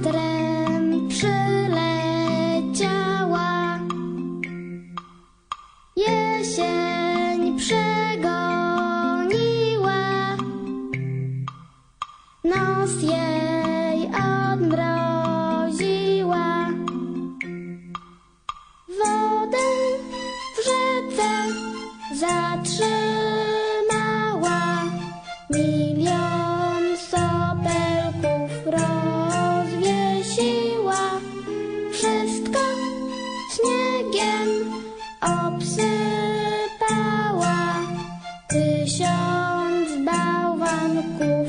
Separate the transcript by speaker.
Speaker 1: wiatrem przyleciała. Jesień przegoniła, nos jej odmroziła. Wodę w rzece zatrzymała milion. Obsypała Tysiąc bałwanków